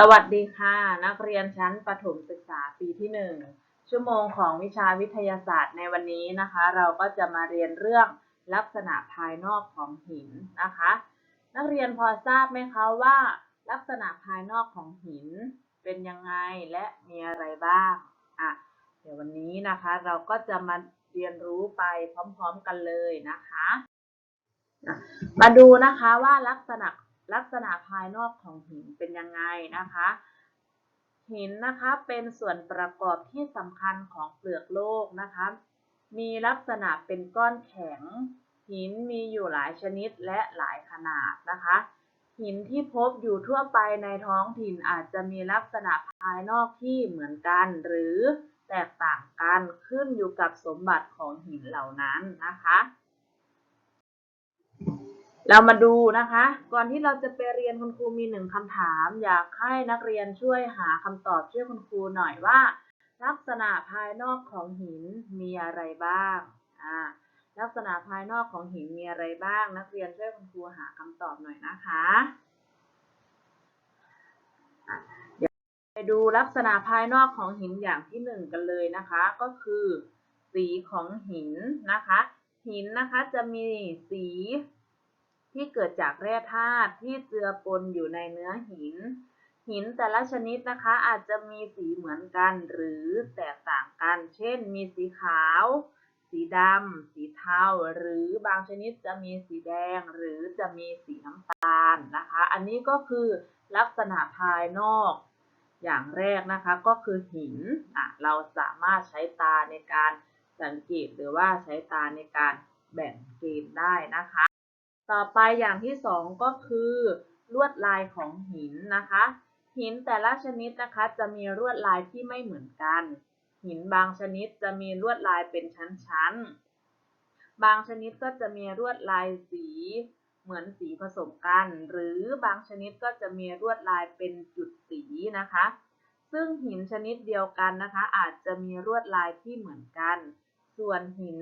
สวัสดีค่ะ นักเรียนชั้นประถมศึกษาปีที่หนึ่งชั่วโมงของวิชาวิทยาศาสตร์ในวันนี้นะคะ เราก็จะมาเรียนเรื่องลักษณะภายนอกของหินนะคะ นักเรียนพอทราบไหมคะว่า ลักษณะภายนอกของหินเป็นยังไงและมีอะไรบ้างอะเดี๋ยววันนี้นะคะเราก็จะมาเรียนรู้ไปพร้อมๆกันเลยนะคะ มาดูนะคะว่าลักษณะ ลักษณะภายนอกของหินเป็นยังไงนะคะ หินนะคะเป็นส่วนประกอบที่สำคัญของเปลือกโลกนะคะ มีลักษณะเป็นก้อนแข็ง หินมีอยู่หลายชนิดและหลายขนาดนะคะ หินที่พบอยู่ทั่วไปในท้องถิ่นอาจจะมีลักษณะภายนอกที่เหมือนกันหรือแตกต่างกันขึ้นอยู่กับสมบัติของหินเหล่านั้นนะคะ เรามาดูนะคะ ก่อนที่เราจะไปเรียนคุณครูมีหนึ่งคำถาม อยากให้นักเรียนช่วยหาคำตอบช่วยคุณครูหน่อยว่า ลักษณะภายนอกของหินมีอะไรบ้างอ่าลักษณะภายนอกของหินมีอะไรบ้าง นักเรียนช่วยคุณครูหาคำตอบหน่อยนะคะอะเดี๋ยวไปดูลักษณะภายนอกของหินอย่างที่หนึ่งกันเลยนะคะ ก็คือ สีของหินนะคะ หินนะคะจะมีสี ที่เกิดจากแร่ธาตุที่เจือปนอยู่ในเนื้อหิน หินแต่ละชนิดนะคะอาจจะมีสีเหมือนกันหรือแตกต่างกัน เช่น มีสีขาว สีดำ สีเทา หรือบางชนิดจะมีสีแดง หรือจะมีสีน้ำตาลนะคะ อันนี้ก็คือลักษณะภายนอกอย่างแรกนะคะก็คือหินอะเราสามารถใช้ตาในการสังเกตหรือว่าใช้ตาในการแบ่งเกณฑ์ได้นะคะ ต่อไปอย่างที่สองก็คือลวดลายของหินนะคะ หินแต่ละชนิดนะคะจะมีลวดลายที่ไม่เหมือนกัน หินบางชนิดจะมีลวดลายเป็นชั้นๆ บางชนิดก็จะมีลวดลายสีเหมือนสีผสมกัน หรือบางชนิดก็จะมีลวดลายเป็นจุดสีนะคะ ซึ่งหินชนิดเดียวกันนะคะ อาจจะมีลวดลายที่เหมือนกัน ส่วนหิน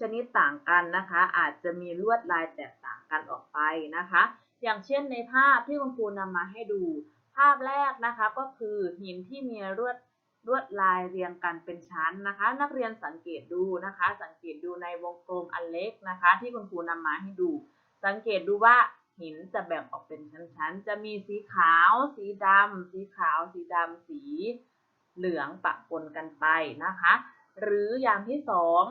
ชนิดต่างกันนะคะ อาจจะมีลวดลายแตกต่างกันออกไปนะคะ อย่างเช่นในภาพที่คุณครูนำมาให้ดู ภาพแรกนะคะก็คือหินที่มีลวดลวดลายเรียงกันเป็นชั้นนะคะ นักเรียนสังเกตดูนะคะ สังเกตดูในวงกลมอันเล็กนะคะ ที่คุณครูนำมาให้ดู สังเกตดูว่าหินจะแบ่งออกเป็นชั้นๆ จะมีสีขาว สีดำ สีขาว สีดำ สีเหลืองปะปนกันไปนะคะ หรืออย่างที่สอง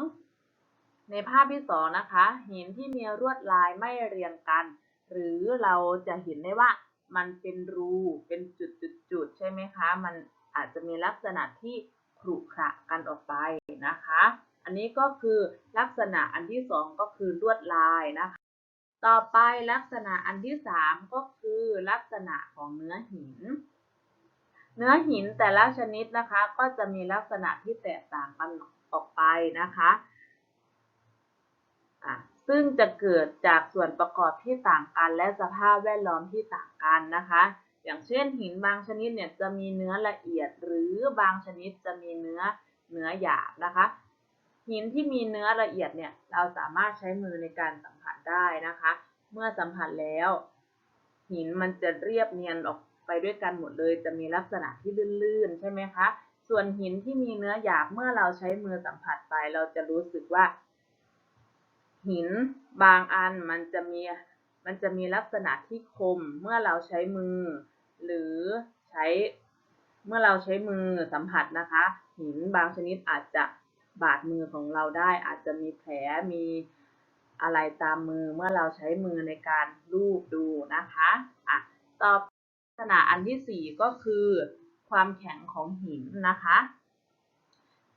ในภาพที่สองนะคะ หินที่มีลวดลายไม่เรียงกัน หรือเราจะเห็นได้ว่ามันเป็นรูเป็นจุดๆๆใช่ไหมคะ มันอาจจะมีลักษณะที่ขรุขระกันออกไปนะคะ อันนี้ก็คือลักษณะอันที่สองก็คือลวดลายนะคะ ต่อไปลักษณะอันที่สามก็คือลักษณะของเนื้อหิน เนื้อหินแต่ละชนิดนะคะ ก็จะมีลักษณะที่แตกต่างกันออกไปนะคะ ซึ่งจะเกิดจากส่วนประกอบที่ต่างกัน และสภาพแวดล้อมที่ต่างกันนะคะ อย่างเช่นหินบางชนิดเนี่ยจะมีเนื้อละเอียด หรือบางชนิดจะมีเนื้อเนื้อหยาบนะคะ หินที่มีเนื้อละเอียดเนี่ยเราสามารถใช้มือในการสัมผัสได้นะคะ เมื่อสัมผัสแล้ว หินมันจะเรียบเนียนออกไปด้วยกันหมดเลย จะมีลักษณะที่ลื่นๆใช่ไหมคะส่วนหินที่มีเนื้อหยาบเมื่อเราใช้มือสัมผัสไป เราจะรู้สึกว่า หินบางอันมันจะมีมันจะมีลักษณะที่คมเมื่อเราใช้มือ หรือใช้เมื่อเราใช้มือสัมผัสนะคะ หินบางชนิดอาจจะบาดมือของเราได้ อาจจะมีแผลมีอะไรตามมือเมื่อเราใช้มือในการลูบดูนะคะอะต่อลักษณะอันที่สี่ก็คือ ความแข็งของหินนะคะ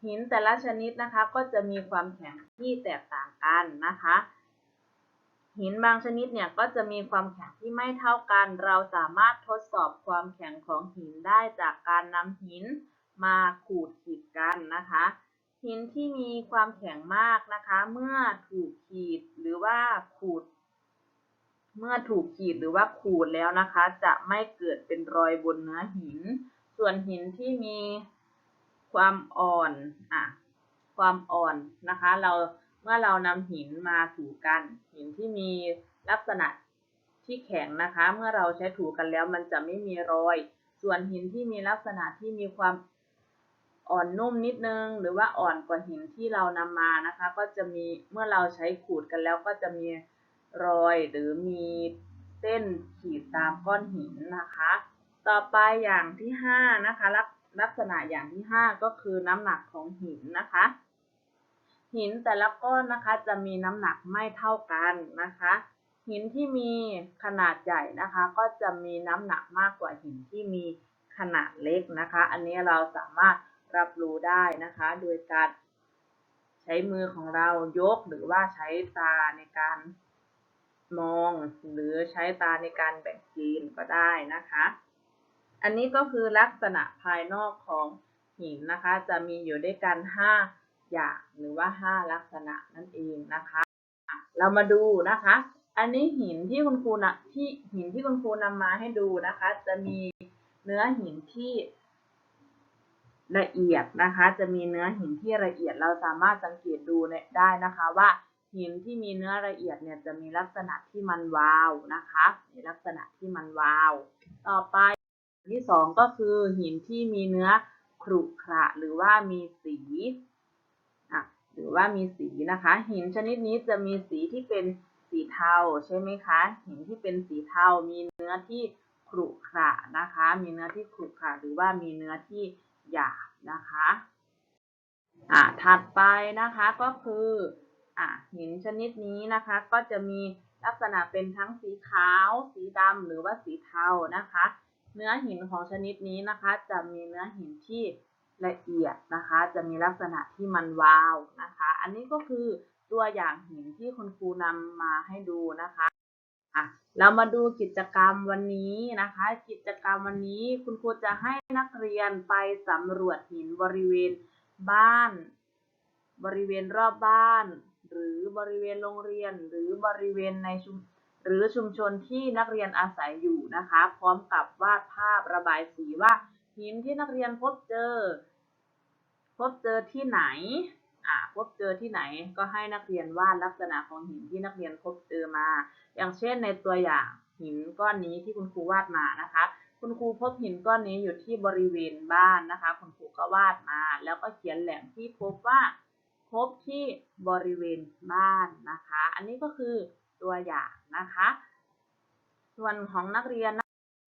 หินแต่ละชนิดนะคะก็จะมีความแข็งที่แตกต่างกันนะคะ หินบางชนิดเนี่ยก็จะมีความแข็งที่ไม่เท่ากัน เราสามารถทดสอบความแข็งของหินได้จากการนำหินมาขูดขีดกันนะคะ หินที่มีความแข็งมากนะคะ เมื่อถูกขีดหรือว่าขูด เมื่อถูกขีดหรือว่าขูดแล้วนะคะ จะไม่เกิดเป็นรอยบนเนื้อหิน ส่วนหินที่มี ความอ่อนอะความอ่อนนะคะ เราเมื่อเรานำหินมาถูกัน หินที่มีลักษณะที่แข็งนะคะ เมื่อเราใช้ถูกันแล้วมันจะไม่มีรอย ส่วนหินที่มีลักษณะที่มีความอ่อนนุ่มนิดนึง หรือว่าอ่อนกว่าหินที่เรานำมานะคะ ก็จะมีเมื่อเราใช้ขูดกันแล้วก็จะมีรอยหรือมีเส้นขีดตามก้อนหินนะคะ ต่อไปอย่างที่ห้านะคะลัก ลักษณะอย่างที่ห้าก็คือน้ำหนักของหินนะคะ หินแต่ละก้อนนะคะจะมีน้ำหนักไม่เท่ากันนะคะ หินที่มีขนาดใหญ่นะคะ ก็จะมีน้ำหนักมากกว่าหินที่มีขนาดเล็กนะคะ อันนี้เราสามารถรับรู้ได้นะคะ โดยการใช้มือของเรายกหรือว่าใช้ตาในการมอง หรือใช้ตาในการแบ่งจีนก็ได้นะคะ อันนี้ก็คือลักษณะภายนอกของหินนะคะ จะมีอยู่ด้วยกัน 5 อย่างหรือว่า 5 ลักษณะนั่นเองนะคะ เรามาดูนะคะ อันนี้หินที่คุณครูนะที่หินที่คุณครูนำมาให้ดูนะคะ จะมีเนื้อหินที่ละเอียดนะคะ จะมีเนื้อหินที่ละเอียดเราสามารถสังเกตดูได้นะคะว่าหินที่มีเนื้อละเอียดเนี่ยจะมีลักษณะที่มันวาวนะคะลักษณะที่มันวาว ต่อไป ที่สองก็คือหินที่มีเนื้อขรุขระหรือว่ามีสีอะหรือว่ามีสีนะคะ หินชนิดนี้จะมีสีที่เป็นสีเทาใช่ไหมคะ หินที่เป็นสีเทา มีเนื้อที่ขรุขระนะคะ มีเนื้อที่ขรุขระหรือว่ามีเนื้อที่หยาบนะคะอะถัดไปนะคะก็คืออะหินชนิดนี้นะคะ ก็จะมีลักษณะเป็นทั้งสีขาว สีดำหรือว่าสีเทานะคะ เนื้อหินของชนิดนี้นะคะ จะมีเนื้อหินที่ละเอียดนะคะ จะมีลักษณะที่มันวาวนะคะ อันนี้ก็คือตัวอย่างหินที่คุณครูนำมาให้ดูนะคะอะเรามาดูกิจกรรมวันนี้นะคะ กิจกรรมวันนี้คุณครูจะให้นักเรียนไปสำรวจหินบริเวณบ้าน บริเวณรอบบ้าน หรือบริเวณโรงเรียน หรือบริเวณในชุม หรือชุมชนที่นักเรียนอาศัยอยู่นะคะ พร้อมกับวาดภาพระบายสีว่าหินที่นักเรียนพบเจอ พบเจอที่ไหนอ่าพบเจอที่ไหนก็ให้นักเรียนวาดลักษณะของหินที่นักเรียนพบเจอมา อย่างเช่นในตัวอย่างหินก้อนนี้ที่คุณครูวาดมานะคะ คุณครูพบหินก้อนนี้อยู่ที่บริเวณบ้านนะคะ คุณครูก็วาดมา แล้วก็เขียนแหล่งที่พบว่าพบที่บริเวณบ้านนะคะ อันนี้ก็คือ ตัวอย่างนะคะ ส่วนของนักเรียน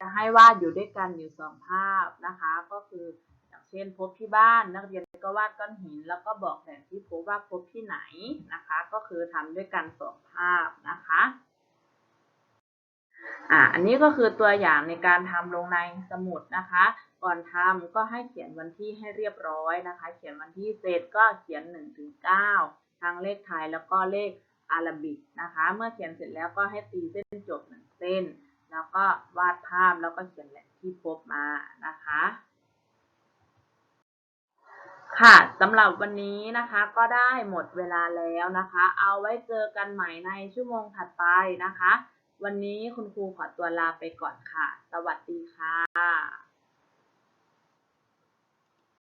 จะให้วาดอยู่ด้วยกันอยู่สองภาพนะคะ ก็คืออย่างเช่นพบที่บ้านนักเรียนก็วาดก้อนหิน แล้วก็บอกแหล่งที่พบว่าพบที่ไหนนะคะ ก็คือทำด้วยกันสองภาพนะคะอ่าอันนี้ก็คือตัวอย่างในการทำลงในสมุดนะคะ ก่อนทำก็ให้เขียนวันที่ให้เรียบร้อยนะคะ เขียนวันที่เสร็จก็เขียน1ถึง9ทั้งเลขไทยแล้วก็เลข อาราบิกนะคะ เมื่อเขียนเสร็จแล้วก็ให้ตีเส้นจบหนึ่งเส้น แล้วก็วาดภาพแล้วก็เขียนแหล่งที่พบมานะคะ ค่ะสำหรับวันนี้นะคะก็ได้หมดเวลาแล้วนะคะ เอาไว้เจอกันใหม่ในชั่วโมงถัดไปนะคะ วันนี้คุณครูขอตัวลาไปก่อนค่ะ สวัสดีค่ะ